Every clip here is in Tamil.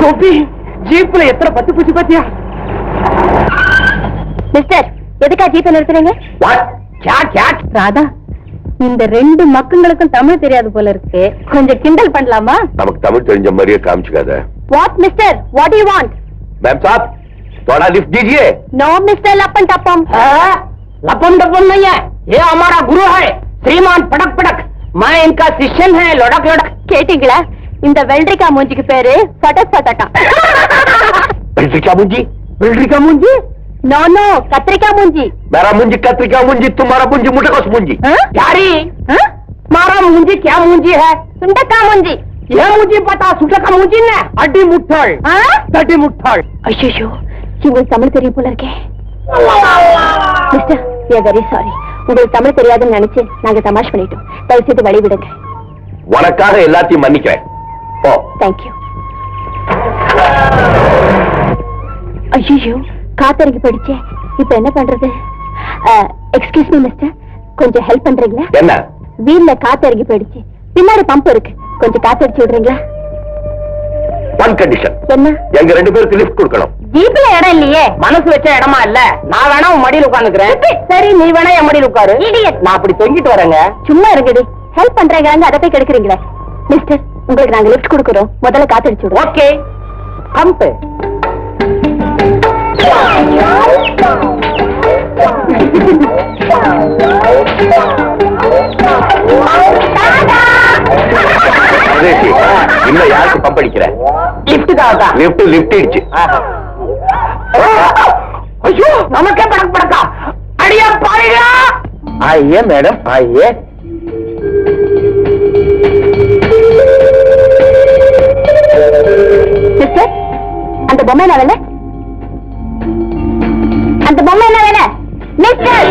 கோபி ஜீப்ல எத்தனை பத்து பூச்சி பாத்தியா மிஸ்டர் எதுக்கா ஜீப்பை நிறுத்துறீங்க வாட் கே கே ராதா இந்த ரெண்டு மக்களுக்கும் தமிழ் தெரியாது போல இருக்கு கொஞ்சம் கிண்டல் பண்ணலாமா நமக்கு தமிழ் தெரிஞ்ச மாதிரியே காமிச்சுக்காத what mister what you want ma'am साहब थोड़ा लिफ्ट दीजिए நோ மிஸ்டர் லப்பன் டப்பம் लपन डपन नहीं है ये हमारा गुरु है श्रीमान पटक पटक मैं इनका शिष्यन है लड़क लड़क கேட்டீங்களா இந்த வெள்ளரிக்கா மூஞ்சிக்கு பேரு சட்டக் சட்டக்கா बिल्डी क्या मुंजी बिल्डी का मुंजी நோ நோ கத்திரிக்காய் மூஞ்சி मेरा मुंजी कत्रिका मुंजी तुम्हारा मुंजी मुटकस मुंजी ஆ? प्यारी ஆ? हमारा मुंजी क्या मुंजी है சுண்டக்காய் மூஞ்சி ये मुझे पता सुटा का मुंजी ना अड्डी मुठ्ठल ஆ? तटी मुठ्ठल ஐயோ உங்களுக்கு தமிழ் தெரியும் போல இருக்கே mister we are very sorry உங்களுக்கு தமிழ் தெரியாதுன்னு நினைச்சு நாங்க தமாஷ் பண்ணிட்டோம். தயவு செய்து வழி விடுங்க உனக்காக எல்லாத்தையும் மன்னிக்கிறேன். போ. தேங்க்யூ ஐயோ காத்தறிக்கி போயிடுச்சே. இப்ப என்ன பண்றது? எக்ஸ்கியூஸ் மீ மிஸ்டர் கொஞ்சம் ஹெல்ப் பண்றீங்களா? என்ன? வீல்ல காத்தறிக்கி போயிடுச்சு. பின்னாடி பம்ப் இருக்கு. கொஞ்சம் காத்தடிச்சு விடுறீங்களா? ஒன் கண்டிஷன் என்ன? எங்க ரெண்டு பேருக்கு லிஃப்ட் கொடுக்கணும். ஜீப்ல இடம் இல்லையே. மனசு வச்ச இடமா இல்ல. நான் வேணா உன் மடியில உட்காந்துக்கிறேன். சரி நீ வேணா என் மடியில உட்காரு. நான் அப்படி தொங்கிட்டு வரேங்க. சும்மா இருக்குடி ஹெல்ப் பண்றீங்க. அதை போய் கெடுக்குறீங்களே. மிஸ்டர் உங்களுக்கு நாங்க லிஃப்ட் கொடுக்குறோம். முதல்ல காத்தடிச்சு விடுவோம் ஓகே பம்ப் இன்னும் யாருக்கு பம்ப் அடிக்கிற? லிப்டுக்காக தான் லிஃப்ட் லிஃப்ட் இடிச்சு ஐயோ நமக்கே படக்கு படக்கா? அடியா பாருங்க ஆயே மேடம் ஆயே. மிஸ்டர் அந்த பொம்மை என்ன வேலை? அந்த பொம்மை என்ன வேலை? மிஸ்டர்!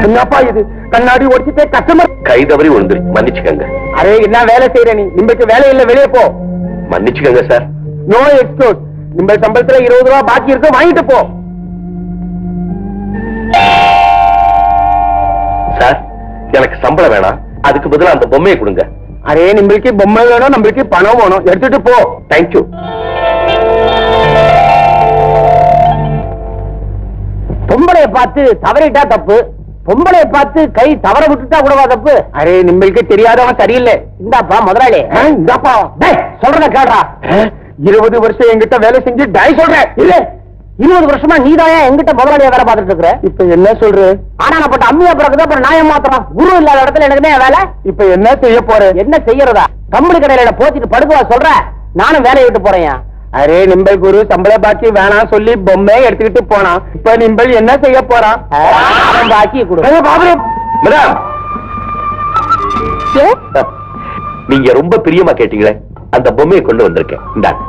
என்னப்பா இது? கண்ணாடி ஒடிச்சிட்டே கஸ்டமர் கை தவறி விழுந்துருச்சு மன்னிச்சுக்கங்க. அரே என்ன வேலை செய்யற நீ? நிம்பளுக்கு வேலை இல்ல வெளியே போ. மன்னிச்சுக்கங்க சார். நோ எக்ஸ்கூஸ் நிம்ப சம்பளத்துல இருபது ரூபா பாக்கி இருக்கு வாங்கிட்டு போ. சார் எனக்கு சம்பளம் வேணாம். அதுக்கு பதிலா அந்த பொம்மையை கொடுங்க. அரே நிம்பளுக்கு பொம்மை வேணும் நம்மளுக்கு பணம் வேணும். எடுத்துட்டு போ. தேங்க்யூ பொம்பளைய பார்த்து தவறிட்டா தப்பு. பொம்பளைய பார்த்து கை தவற விட்டுட்டா கூடவா தப்பு? அரே நிம்பளுக்கு தெரியாதவன் சரியில்லை. இந்தாப்பா முதலாளி. இந்தாப்பா. சொல்றத கேடுறா. இருபது வருஷம் என்கிட்ட வேலை செஞ்சு டை சொல்றேன் இல்ல இருபது வருஷமா நீதாயா எங்கிட்ட முதலாளியா வேலை பார்த்துட்டு இருக்கிற? இப்ப என்ன சொல்ற? ஆனா நான் போட்ட அம்மியா பிறகுதான் அப்புறம் நான் ஏமாத்துறோம் குரு இல்லாத இடத்துல எனக்கு தான் வேலை. இப்ப என்ன செய்ய போற? என்ன செய்யறதா? கம்பளி கடையில போத்திட்டு படுக்கவா சொல்ற? நானும் வேலையை விட்டு போறேன் அரே நிம்பல் குரு சம்பள பாக்கி வேணாம் சொல்லி பொம்மை எடுத்துக்கிட்டு போனான். இப்ப நிம்பல் என்ன செய்ய போறான் பாக்கி கொடு. மேடம். Yes? நீங்க ரொம்ப பிரியமா கேட்டீங்களே. அந்த பொம்மையை கொண்டு வந்திருக்கேன். இந்தாங்க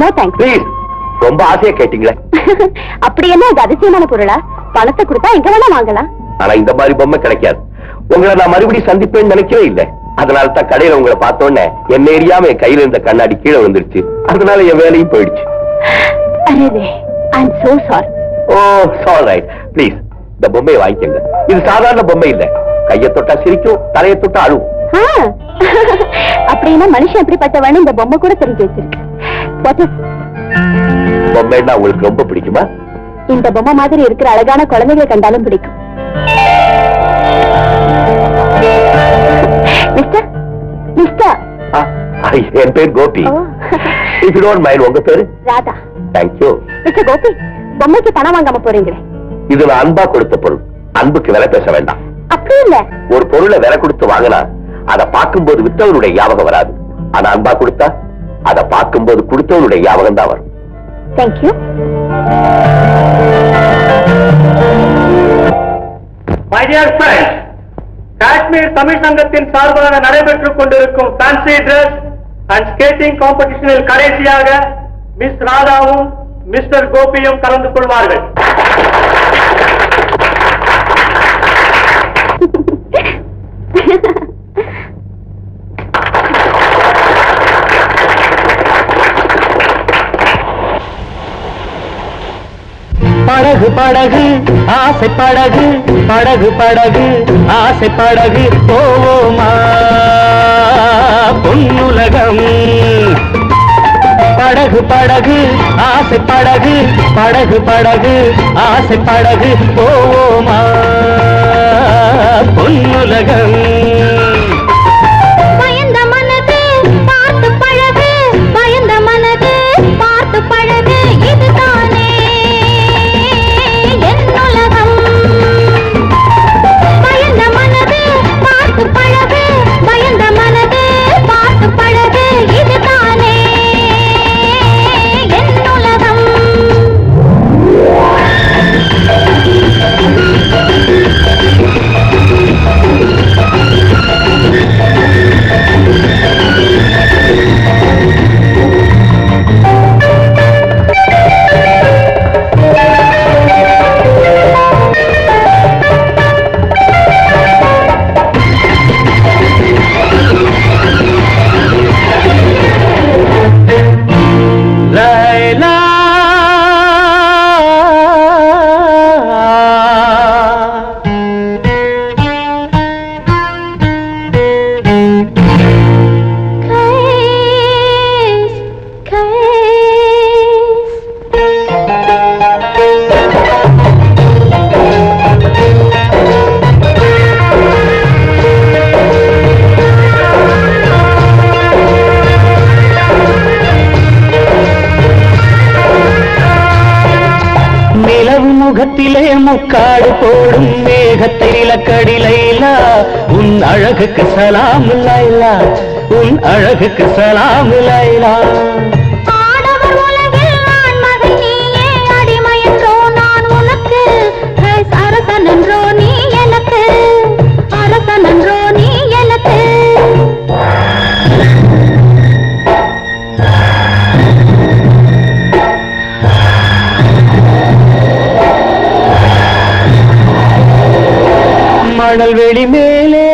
நோ தேங்க்ஸ் ப்ளீஸ் ரொம்ப ஆசையா கேட்டீங்களே. அப்படி என்ன இது அதிசயமான பொருளா? பணத்தை கொடுத்தா எங்க வேணா வாங்கலாம். ஆனா இந்த மாதிரி பொம்மை கிடைக்காது. உங்களை நான் மறுபடியும் சந்திப்பேன்னு நினைக்கவே இல்லை. அதனால தான் கடையில உங்களை பார்த்தோன்னே என்ன எரியாம என் கையில இருந்த கண்ணாடி கீழே வந்துருச்சு அதனால என் வேலையும் போயிடுச்சு. ஓ சால் ரைட் ப்ளீஸ் இந்த பொம்மையை வாங்கிக்கங்க. இது சாதாரண பொம்மை இல்ல. கையை தொட்டா சிரிக்கும் தலையை தொட்டா அழுவும். அப்படின்னா மனுஷன் எப்படிப்பட்டவன்னு இந்த பொம்மை கூட தெரிஞ்சு வச்சிருக்கு. பொம்மைன்னா உங்களுக்கு ரொம்ப பிடிக்குமா? இந்த பொம்மை மாதிரி இருக்கிற அழகான குழந்தைகளை கண்டாலும் பிடிக்கும். Mister mister. என் பேர் Gopi. If you don't mind உங்க பேரு? ராதா. தேங்க்யூ மிஸ்டர் கோபி பொம்மைக்கு பணம் வாங்காம போறீங்களே. இது நான் அன்பா கொடுத்த பொருள். அன்புக்கு விலை பேச வேண்டாம். அப்படி இல்ல. ஒரு பொருளை விலை கொடுத்து வாங்கினா அதை பார்க்கும்போது வித்தவனுடைய ஞாபகம் வராது. ஆனா அன்பா கொடுத்தா அதை பார்க்கும்போது கொடுத்தவனுடைய ஞாபகம் தான் வரும். Thank you my dear friends Kashmir Tamil சங்கத்தின் சார்பாக நடைபெற்றுக் கொண்டிருக்கும் ஃபேன்சி ட்ரெஸ் அண்ட் ஸ்கேட்டிங் காம்படிஷனில் கடைசியாக மிஸ் ராதாவும் மிஸ்டர் கோபியும் கலந்து கொள்வார்கள். படகு படகு ஆசை படகு படகு படகு ஆசை படகு போவோமா? பொன்னுலகம். படகு படகு ஆசை படகு படகு படகு ஆசை படகு போவோமா? பொன்னுலகம். நிலக்கடி லைலா உன் அழகுக்கு சலாம் லைலா உன் அழகுக்கு சலாம் லைலா. மணல் வெளி மேலே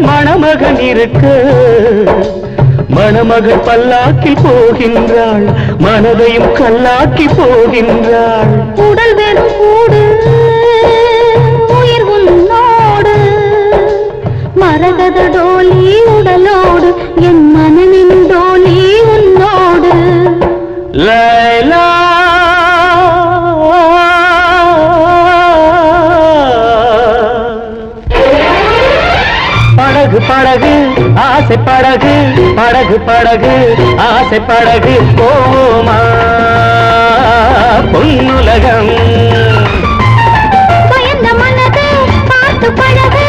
மணமகன் இருக்க. மணமகள் பல்லாக்கில் போகின்றாள் மனதையும் கல்லாக்கி போகின்றாள். உடல் வெறும் படகு படகு படகு ஆசை படகு போமா பொன்னுலகம். பயந்த மனது பார்த்து பழகு.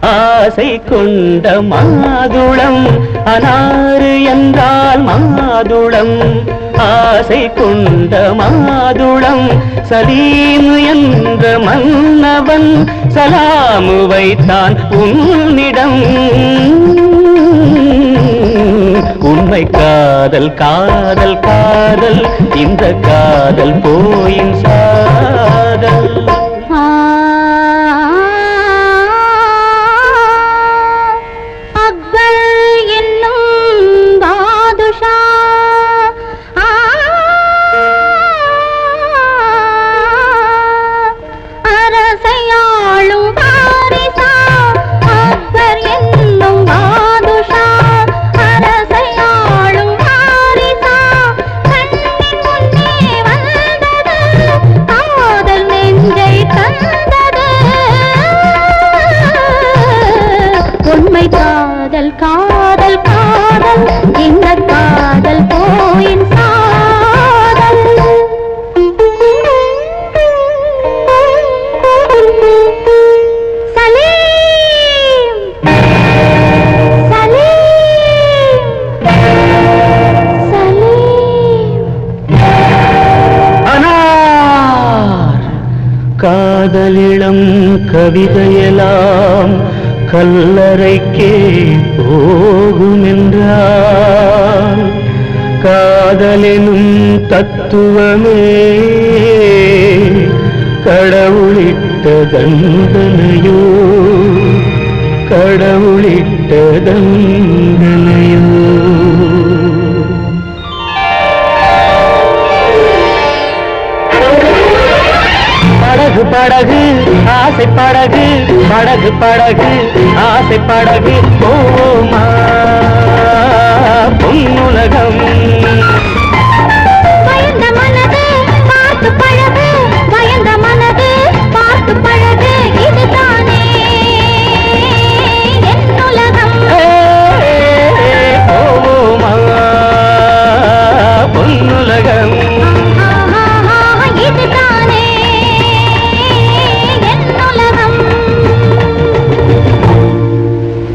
ஆசை கொண்ட மாதுளம் அனாறு என்றால் மாதுளம். ஆசை கொண்ட மாதுளம் சலீம் என்ற மன்னவன் சலாமு வைத்தான் உன்னிடம். உண்மை காதல் காதல் காதல் இந்த காதல் போயின் சாதல். காதலிளம் கவிதையெல்லாம் கல்லறைக்கே போகும் என்றால் காதலெனும் தத்துவமே கடவுளிட்ட தந்தனையோ கடவுளிட்ட தந்தனையோ படகு ஆசை படகு படகு படகு ஆசை படகு போமா